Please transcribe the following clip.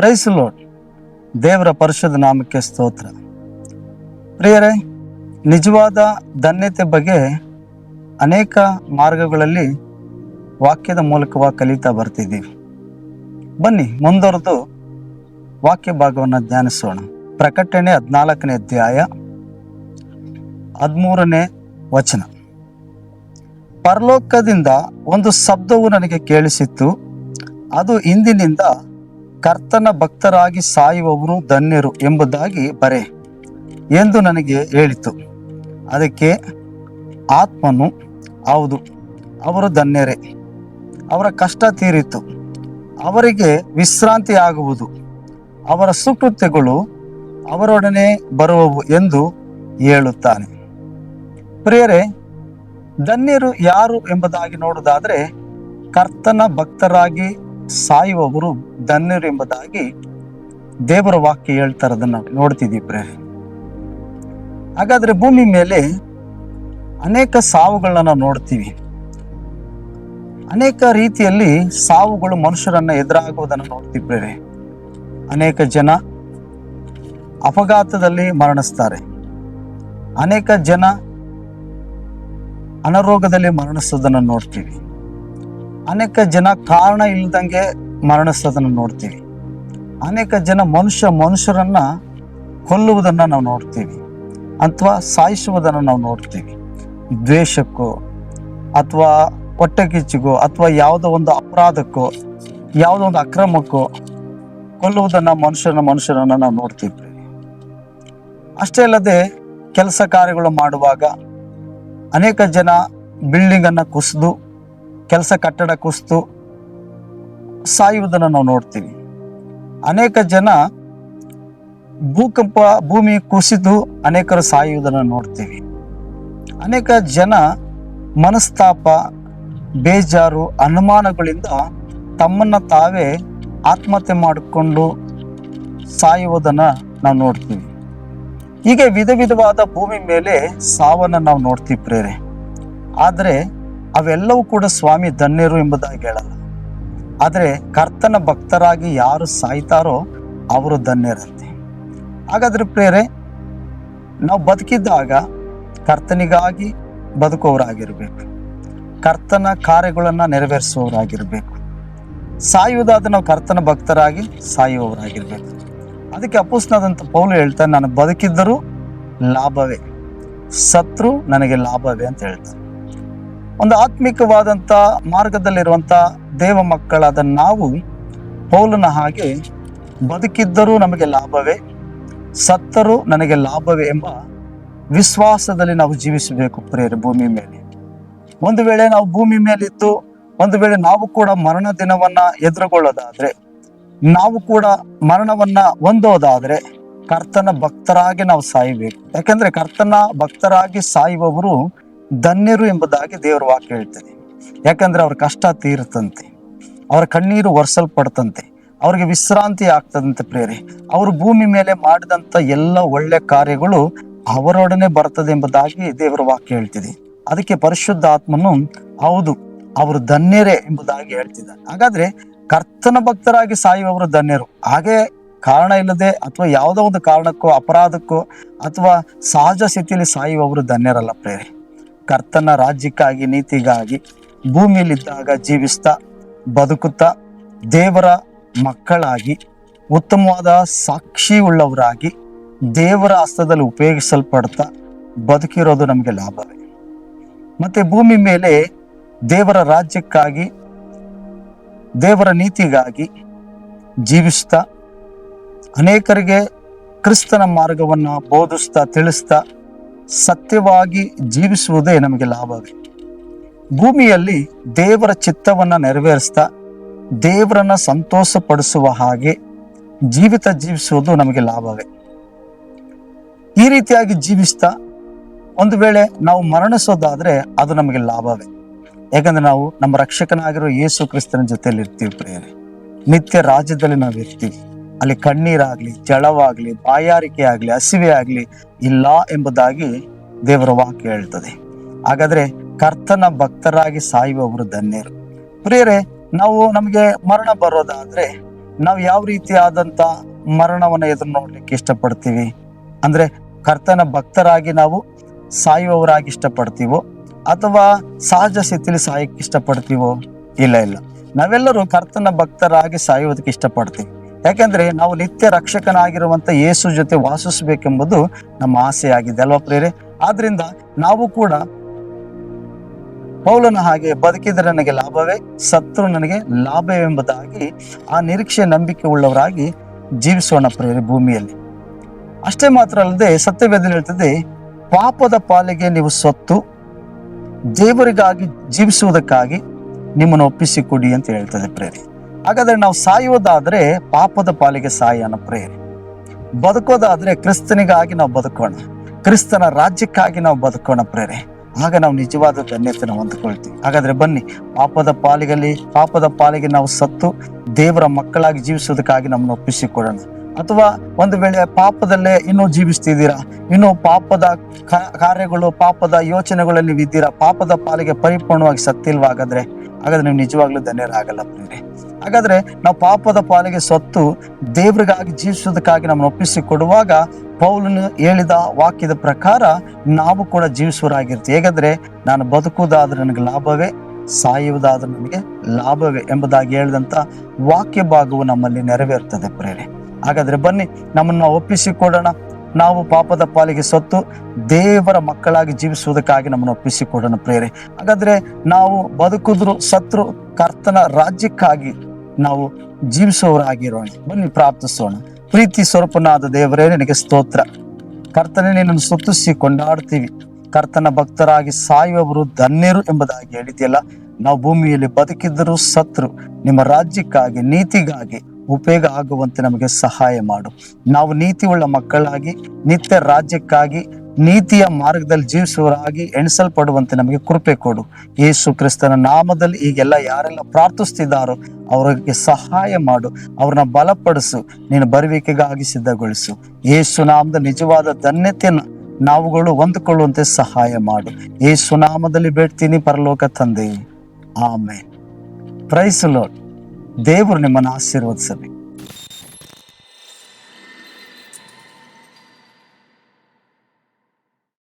Price load ದೇವರ ಪರಿಶುದ್ಧ ನಾಮಕ್ಕೆ ಸ್ತೋತ್ರ. ಪ್ರಿಯರೇ, ನಿಜವಾದ ಧನ್ಯತೆ ಬಗ್ಗೆ ಅನೇಕ ಮಾರ್ಗಗಳಲ್ಲಿ ವಾಕ್ಯದ ಮೂಲಕವಾಗಿ ಕಲಿತಾ ಬರ್ತಿದ್ದೀವಿ. ಬನ್ನಿ, ಮುಂದುವರೆದು ವಾಕ್ಯ ಭಾಗವನ್ನು ಧ್ಯಾನಿಸೋಣ. ಪ್ರಕಟಣೆ ಹದಿನಾಲ್ಕನೇ ಅಧ್ಯಾಯ ಹದಿಮೂರನೇ ವಚನ. ಪರಲೋಕದಿಂದ ಒಂದು ಶಬ್ದವು ನನಗೆ ಕೇಳಿಸಿತ್ತು. ಅದು ಇಂದಿನಿಂದ ಕರ್ತನ ಭಕ್ತರಾಗಿ ಸಾಯುವವರು ಧನ್ಯರು ಎಂಬುದಾಗಿ ಬರೆ ಎಂದು ನನಗೆ ಹೇಳಿತು. ಅದಕ್ಕೆ ಆತ್ಮನು, ಹೌದು, ಅವರು ಧನ್ಯರೇ. ಅವರ ಕಷ್ಟ ತೀರಿತು. ಅವರಿಗೆ ವಿಶ್ರಾಂತಿ ಆಗುವುದು ಅವರ ಸುಕೃತ್ಯಗಳು ಅವರೊಡನೆ ಬರುವವು ಎಂದು ಹೇಳುತ್ತಾನೆ. ಪ್ರಿಯರೇ, ಧನ್ಯರು ಯಾರು ಎಂಬುದಾಗಿ ನೋಡುವುದಾದರೆ ಕರ್ತನ ಭಕ್ತರಾಗಿ ಸಾಯುವವರು ಧನ್ಯರು ಎಂಬುದಾಗಿ ದೇವರ ವಾಕ್ಯ ಹೇಳ್ತಾರದನ್ನ ನೋಡ್ತಿದ್ದೀವಿ ಪ್ರೇರೆ ಹಾಗಾದ್ರೆ ಭೂಮಿ ಮೇಲೆ ಅನೇಕ ಸಾವುಗಳನ್ನ ನೋಡ್ತೀವಿ. ಅನೇಕ ರೀತಿಯಲ್ಲಿ ಸಾವುಗಳು ಮನುಷ್ಯರನ್ನ ಎದುರಾಗುವುದನ್ನು ಪ್ರೇರೆ ಅನೇಕ ಜನ ಅಪಘಾತದಲ್ಲಿ ಮರಣಿಸ್ತಾರೆ. ಅನೇಕ ಜನ ಅನಾರೋಗ್ಯದಲ್ಲಿ ಮರಣಿಸೋದನ್ನು ನೋಡ್ತೀವಿ. ಅನೇಕ ಜನ ಕಾರಣ ಇಲ್ಲದಂಗೆ ಮರಣಿಸೋದನ್ನು ನೋಡ್ತೀವಿ. ಅನೇಕ ಜನ ಮನುಷ್ಯ ಮನುಷ್ಯರನ್ನ ಕೊಲ್ಲುವುದನ್ನು ನಾವು ನೋಡ್ತೀವಿ. ಅಥವಾ ಸಾಯಿಸುವುದನ್ನು ನಾವು ನೋಡ್ತೀವಿ. ದ್ವೇಷಕ್ಕೋ, ಅಥವಾ ಹೊಟ್ಟೆ ಅಥವಾ ಯಾವುದೋ ಒಂದು ಅಪರಾಧಕ್ಕೋ, ಯಾವುದೋ ಒಂದು ಅಕ್ರಮಕ್ಕೋ ಕೊಲ್ಲುವುದನ್ನು ಮನುಷ್ಯನ ಮನುಷ್ಯರನ್ನ ನಾವು ನೋಡ್ತೀವಿ ಅಷ್ಟೇ ಅಲ್ಲದೆ ಕೆಲಸ ಕಾರ್ಯಗಳು ಮಾಡುವಾಗ ಅನೇಕ ಜನ ಬಿಲ್ಡಿಂಗ್ ಅನ್ನ ಕುಸಿದು ಕೆಲಸ ಕಟ್ಟಡ ಕುಸಿದು ಸಾಯುವುದನ್ನು ನಾವು ನೋಡ್ತೀವಿ. ಅನೇಕ ಜನ ಭೂಕಂಪ, ಭೂಮಿ ಕುಸಿದು ಅನೇಕರು ಸಾಯುವುದನ್ನು ನೋಡ್ತೀವಿ. ಅನೇಕ ಜನ ಮನಸ್ತಾಪ, ಬೇಜಾರು, ಅನುಮಾನಗಳಿಂದ ತಮ್ಮನ್ನ ತಾವೇ ಆತ್ಮಹತ್ಯೆ ಮಾಡಿಕೊಂಡು ಸಾಯುವುದನ್ನು ನಾವು ನೋಡ್ತೀವಿ. ಹೀಗೆ ವಿಧ ವಿಧವಾದ ಭೂಮಿ ಮೇಲೆ ಸಾವನ್ನು ನಾವು ನೋಡ್ತೀವಿ ಪ್ರೇರೆ. ಆದರೆ ಅವೆಲ್ಲವೂ ಕೂಡ ಸ್ವಾಮಿ ಧನ್ಯರು ಎಂಬುದಾಗಿ ಹೇಳಲ್ಲ. ಆದರೆ ಕರ್ತನ ಭಕ್ತರಾಗಿ ಯಾರು ಸಾಯ್ತಾರೋ ಅವರು ಧನ್ಯರಂತೆ. ಹಾಗಾದ್ರೆ ಪ್ರೇರೆ ನಾವು ಬದುಕಿದ್ದಾಗ ಕರ್ತನಿಗಾಗಿ ಬದುಕುವವರಾಗಿರ್ಬೇಕು. ಕರ್ತನ ಕಾರ್ಯಗಳನ್ನು ನೆರವೇರಿಸುವವರಾಗಿರ್ಬೇಕು. ಸಾಯುವುದಾದ ನಾವು ಕರ್ತನ ಭಕ್ತರಾಗಿ ಸಾಯುವವರಾಗಿರ್ಬೇಕು. ಅದಕ್ಕೆ ಅಪೂಸ್ನಾದಂಥ ಪೌಲು ಹೇಳ್ತಾನೆ, ನಾನು ಬದುಕಿದ್ದರೂ ಲಾಭವೇ, ಸತ್ರು ನನಗೆ ಲಾಭವೇ ಅಂತ ಹೇಳ್ತಾನೆ. ಒಂದು ಆತ್ಮಿಕವಾದಂಥ ಮಾರ್ಗದಲ್ಲಿರುವಂಥ ದೇವ ಮಕ್ಕಳಾದ ನಾವು ಪೌಲನ ಹಾಗೆ ಬದುಕಿದ್ದರೂ ನಮಗೆ ಲಾಭವೇ? ಸತ್ತರೂ ನನಗೆ ಲಾಭವೇ ಎಂಬ ವಿಶ್ವಾಸದಲ್ಲಿ ನಾವು ಜೀವಿಸಬೇಕು ಪ್ರೇರೆ ಭೂಮಿ ಮೇಲೆ. ಒಂದು ವೇಳೆ ನಾವು ಭೂಮಿ ಮೇಲಿದ್ದು, ಒಂದು ವೇಳೆ ನಾವು ಕೂಡ ಮರಣ ದಿನವನ್ನ ಎದುರುಗೊಳ್ಳೋದಾದ್ರೆ, ನಾವು ಕೂಡ ಮರಣವನ್ನ ಹೊಂದೋದಾದ್ರೆ ಕರ್ತನ ಭಕ್ತರಾಗಿ ನಾವು ಸಾಯಬೇಕು. ಯಾಕಂದ್ರೆ ಕರ್ತನ ಭಕ್ತರಾಗಿ ಸಾಯುವವರು ಧನ್ಯರು ಎಂಬುದಾಗಿ ದೇವರ ವಾಕ್ಯ ಹೇಳ್ತದೆ ಯಾಕಂದ್ರೆ ಅವ್ರ ಕಷ್ಟ ತೀರುತ್ತಂತೆ. ಅವರ ಕಣ್ಣೀರು ಒರೆಸಲ್ಪಡ್ತಂತೆ. ಅವ್ರಿಗೆ ವಿಶ್ರಾಂತಿ ಆಗ್ತದಂತೆ ಪ್ರೇರೆ. ಅವರು ಭೂಮಿ ಮೇಲೆ ಮಾಡಿದಂತ ಎಲ್ಲ ಒಳ್ಳೆ ಕಾರ್ಯಗಳು ಅವರೊಡನೆ ಬರ್ತದೆ ಎಂಬುದಾಗಿ ದೇವರ ವಾಕ್ಯ ಹೇಳ್ತಿದೆ. ಅದಕ್ಕೆ ಪರಿಶುದ್ಧ ಆತ್ಮನು ಹೌದು, ಅವರು ಧನ್ಯರೇ ಎಂಬುದಾಗಿ ಹೇಳ್ತಿದ್ದಾರೆ. ಹಾಗಾದ್ರೆ ಕರ್ತನ ಭಕ್ತರಾಗಿ ಸಾಯುವವರು ಧನ್ಯರು. ಹಾಗೆ ಕಾರಣ ಇಲ್ಲದೆ ಅಥವಾ ಯಾವುದೋ ಒಂದು ಕಾರಣಕ್ಕೋ, ಅಪರಾಧಕ್ಕೋ ಅಥವಾ ಸಹಜ ಸ್ಥಿತಿಯಲ್ಲಿ ಸಾಯುವವರು ಧನ್ಯರಲ್ಲ ಪ್ರೇರೆ. ಕರ್ತನ ರಾಜ್ಯಕ್ಕಾಗಿ, ನೀತಿಗಾಗಿ ಭೂಮಿಯಲ್ಲಿದ್ದಾಗ ಜೀವಿಸ್ತಾ, ಬದುಕುತ್ತಾ, ದೇವರ ಮಕ್ಕಳಾಗಿ, ಉತ್ತಮವಾದ ಸಾಕ್ಷಿ ಉಳ್ಳವರಾಗಿ ದೇವರ ಹಸ್ತದಲ್ಲಿ ಉಪಯೋಗಿಸಲ್ಪಡ್ತಾ ಬದುಕಿರೋದು ನಮಗೆ ಲಾಭವೇ. ಮತ್ತೆ ಭೂಮಿ ಮೇಲೆ ದೇವರ ರಾಜ್ಯಕ್ಕಾಗಿ, ದೇವರ ನೀತಿಗಾಗಿ ಜೀವಿಸ್ತಾ, ಅನೇಕರಿಗೆ ಕ್ರಿಸ್ತನ ಮಾರ್ಗವನ್ನು ಬೋಧಿಸ್ತಾ, ತಿಳಿಸ್ತಾ ಸತ್ಯವಾಗಿ ಜೀವಿಸುವುದೇ ನಮಗೆ ಲಾಭವೇ ಭೂಮಿಯಲ್ಲಿ ದೇವರ ಚಿತ್ತವನ್ನು ನೆರವೇರಿಸ್ತಾ ದೇವರನ್ನ ಸಂತೋಷಪಡಿಸುವ ಹಾಗೆ ಜೀವಿತ ಜೀವಿಸುವುದು ನಮಗೆ ಲಾಭವೇ ಈ ರೀತಿಯಾಗಿ ಜೀವಿಸ್ತಾ ಒಂದು ವೇಳೆ ನಾವು ಮರಣಿಸೋದಾದ್ರೆ ಅದು ನಮಗೆ ಲಾಭವೇ ಯಾಕಂದ್ರೆ ನಾವು ನಮ್ಮ ರಕ್ಷಕನಾಗಿರೋ ಯೇಸು ಕ್ರಿಸ್ತನ ಜೊತೆಯಲ್ಲಿ ಇರ್ತೀವಿ ಪ್ರೇರೆ ನಿತ್ಯ ರಾಜ್ಯದಲ್ಲಿ ನಾವು ಇರ್ತೀವಿ ಅಲ್ಲಿ ಕಣ್ಣೀರಾಗ್ಲಿ, ಜಳವಾಗಲಿ ಬಾಯಾರಿಕೆ ಆಗ್ಲಿ ಹಸಿವೆ ಆಗ್ಲಿ ಇಲ್ಲ ಎಂಬುದಾಗಿ ದೇವರ ವಾಕ್ಯ ಹೇಳ್ತದೆ. ಹಾಗಾದ್ರೆ ಕರ್ತನ ಭಕ್ತರಾಗಿ ಸಾಯುವವರು ಧನ್ಯರು. ಪ್ರಿಯರೇ, ನಾವು ನಮಗೆ ಮರಣ ಬರೋದಾದ್ರೆ ನಾವು ಯಾವ ರೀತಿಯಾದಂತ ಮರಣವನ್ನು ಎದುರು ನೋಡ್ಲಿಕ್ಕೆ ಇಷ್ಟಪಡ್ತೀವಿ? ಅಂದ್ರೆ ಕರ್ತನ ಭಕ್ತರಾಗಿ ನಾವು ಸಾಯುವವರಾಗಿ ಇಷ್ಟಪಡ್ತೀವೋ? ಅಥವಾ ಸಹಜ ಸ್ಥಿತಿಲಿ ಸಾಯಕ್ಕೆ ಇಷ್ಟಪಡ್ತೀವೋ? ಇಲ್ಲ ಇಲ್ಲ. ನಾವೆಲ್ಲರೂ ಕರ್ತನ ಭಕ್ತರಾಗಿ ಸಾಯುವುದಕ್ಕೆ ಇಷ್ಟಪಡ್ತೀವಿ. ಯಾಕೆಂದ್ರೆ ನಾವು ನಿತ್ಯ ರಕ್ಷಕನಾಗಿರುವಂತ ಯೇಸು ಜೊತೆ ವಾಸಿಸಬೇಕೆಂಬುದು ನಮ್ಮ ಆಸೆಯಾಗಿದೆ ಅಲ್ವಾ ಪ್ರೇರೆ ಆದ್ರಿಂದ ನಾವು ಕೂಡ ಪೌಲನ ಹಾಗೆ ಬದುಕಿದರೆ ನನಗೆ ಲಾಭವೇ, ಸತ್ರು ನನಗೆ ಲಾಭವೆಂಬುದಾಗಿ ಆ ನಿರೀಕ್ಷೆ, ನಂಬಿಕೆ ಉಳ್ಳವರಾಗಿ ಜೀವಿಸೋಣ ಪ್ರೇರೆ ಭೂಮಿಯಲ್ಲಿ. ಅಷ್ಟೇ ಮಾತ್ರ ಅಲ್ಲದೆ ಸತ್ಯವೇದನೆ ಹೇಳ್ತದೆ, ಪಾಪದ ಪಾಲಿಗೆ ನೀವು ಸೊತ್ತು, ದೇವರಿಗಾಗಿ ಜೀವಿಸುವುದಕ್ಕಾಗಿ ನಿಮ್ಮನ್ನು ಒಪ್ಪಿಸಿಕೊಡಿ ಅಂತ ಹೇಳ್ತದೆ ಪ್ರೇರೆ ಹಾಗಾದ್ರೆ ನಾವು ಸಾಯುವುದಾದ್ರೆ ಪಾಪದ ಪಾಲಿಗೆ ಸಾಯೋಣ ಪ್ರೇರೆ ಬದುಕೋದಾದ್ರೆ ಕ್ರಿಸ್ತನಿಗಾಗಿ ನಾವು ಬದುಕೋಣ. ಕ್ರಿಸ್ತನ ರಾಜ್ಯಕ್ಕಾಗಿ ನಾವು ಬದುಕೋಣ ಪ್ರೇರೆ ಆಗ ನಾವು ನಿಜವಾದ ಧನ್ಯತೆಯನ್ನು ಹೊಂದ್ಕೊಳ್ತೀವಿ. ಹಾಗಾದ್ರೆ ಬನ್ನಿ, ಪಾಪದ ಪಾಲಿಗಲ್ಲಿ, ಪಾಪದ ಪಾಲಿಗೆ ನಾವು ಸತ್ತು ದೇವರ ಮಕ್ಕಳಾಗಿ ಜೀವಿಸೋದಕ್ಕಾಗಿ ನಮ್ಮನ್ನು ಒಪ್ಪಿಸಿಕೊಡೋಣ ಅಥವಾ ಒಂದು ವೇಳೆ ಪಾಪದಲ್ಲೇ ಇನ್ನೂ ಜೀವಿಸ್ತಿದ್ದೀರಾ? ಇನ್ನು ಪಾಪದ ಕಾರ್ಯಗಳು, ಪಾಪದ ಯೋಚನೆಗಳಲ್ಲಿ ಇದ್ದೀರಾ? ಪಾಪದ ಪಾಲಿಗೆ ಪರಿಪೂರ್ಣವಾಗಿ ಸತ್ತಿಲ್ವಾ ಹಾಗಾದ್ರೆ ನೀವು ನಿಜವಾಗ್ಲೂ ಧನ್ಯರಾಗಲ್ಲ ಪ್ರೇರೆ ಹಾಗಾದ್ರೆ ನಾವು ಪಾಪದ ಪಾಲಿಗೆ ಸತ್ತು ದೇವರಿಗಾಗಿ ಜೀವಿಸೋದಕ್ಕಾಗಿ ನಮ್ಮನ್ನು ಒಪ್ಪಿಸಿ ಕೊಡುವಾಗ ಪೌಲನು ಹೇಳಿದ ವಾಕ್ಯದ ಪ್ರಕಾರ ನಾವು ಕೂಡ ಜೀವಿಸುವರಾಗಿರ್ತೀವಿ ಹೇಗಾದ್ರೆ ನಾನು ಬದುಕುವುದಾದ್ರೆ ನನಗೆ ಲಾಭವೇ, ಸಾಯುವುದಾದ್ರೆ ನನಗೆ ಲಾಭವೇ ಎಂಬುದಾಗಿ ಹೇಳಿದಂತ ವಾಕ್ಯ ಭಾಗವು ನಮ್ಮಲ್ಲಿ ನೆರವೇರ್ತದೆ ಪ್ರೇರೆ ಹಾಗಾದ್ರೆ ಬನ್ನಿ, ನಮ್ಮನ್ನ ಒಪ್ಪಿಸಿಕೊಡೋಣ ನಾವು ಪಾಪದ ಪಾಲಿಗೆ ಸತ್ತು ದೇವರ ಮಕ್ಕಳಾಗಿ ಜೀವಿಸುವುದಕ್ಕಾಗಿ ನಮ್ಮನ್ನು ಒಪ್ಪಿಸಿಕೊಡೋಣ ಪ್ರೇರೆ ಹಾಗಾದ್ರೆ ನಾವು ಬದುಕಿದ್ರು ಸತ್ರು ಕರ್ತನ ರಾಜ್ಯಕ್ಕಾಗಿ ನಾವು ಜೀವಿಸುವವರಾಗಿರೋಣ. ಬನ್ನಿ ಪ್ರಾರ್ಥಿಸೋಣ. ಪ್ರೀತಿ ಸ್ವರೂಪನಾದ ದೇವರೇ, ನಿನಗೆ ಸ್ತೋತ್ರ. ಕರ್ತನೇ, ನಿನ್ನನ್ನು ಸುತ್ತಿಸಿ ಕೊಂಡಾಡ್ತೀವಿ ಕರ್ತನ ಭಕ್ತರಾಗಿ ಸಾಯುವವರು ಧನ್ಯರು ಎಂಬುದಾಗಿ ಹೇಳಿದೆಯಲ್ಲ, ನಾವು ಭೂಮಿಯಲ್ಲಿ ಬದುಕಿದ್ದರೂ ಸತ್ರು ನಿಮ್ಮ ರಾಜ್ಯಕ್ಕಾಗಿ, ನೀತಿಗಾಗಿ ಉಪಯೋಗ ಆಗುವಂತೆ ನಮಗೆ ಸಹಾಯ ಮಾಡು. ನಾವು ನೀತಿ ಉಳ್ಳ ಮಕ್ಕಳಾಗಿ, ನಿತ್ಯ ರಾಜ್ಯಕ್ಕಾಗಿ, ನೀತಿಯ ಮಾರ್ಗದಲ್ಲಿ ಜೀವಿಸುವರಾಗಿ ಎಣಿಸಲ್ಪಡುವಂತೆ ನಮಗೆ ಕೃಪೆ ಕೊಡು. ಯೇಸು ಕ್ರಿಸ್ತನ ನಾಮದಲ್ಲಿ ಈಗೆಲ್ಲ ಯಾರೆಲ್ಲ ಪ್ರಾರ್ಥಿಸ್ತಿದ್ದಾರೋ ಅವರಿಗೆ ಸಹಾಯ ಮಾಡು. ಅವ್ರನ್ನ ಬಲಪಡಿಸು. ನೀನು ಬರುವಿಕೆಗಾಗಿ ಸಿದ್ಧಗೊಳಿಸು. ಯೇಸು ನಾಮದ ನಿಜವಾದ ಧನ್ಯತೆಯನ್ನು ನಾವುಗಳು ಹೊಂದಿಕೊಳ್ಳುವಂತೆ ಸಹಾಯ ಮಾಡು. ಯೇಸು ನಾಮದಲ್ಲಿ ಬೇಡ್ತೀನಿ ಪರಲೋಕ ತಂದೆ. ಆಮೇಲೆ ಪ್ರೈಸ್ ಲೋಡ್ ದೇವರು ನಿಮ್ಮನ್ನು ಆಶೀರ್ವದಿಸಲಿ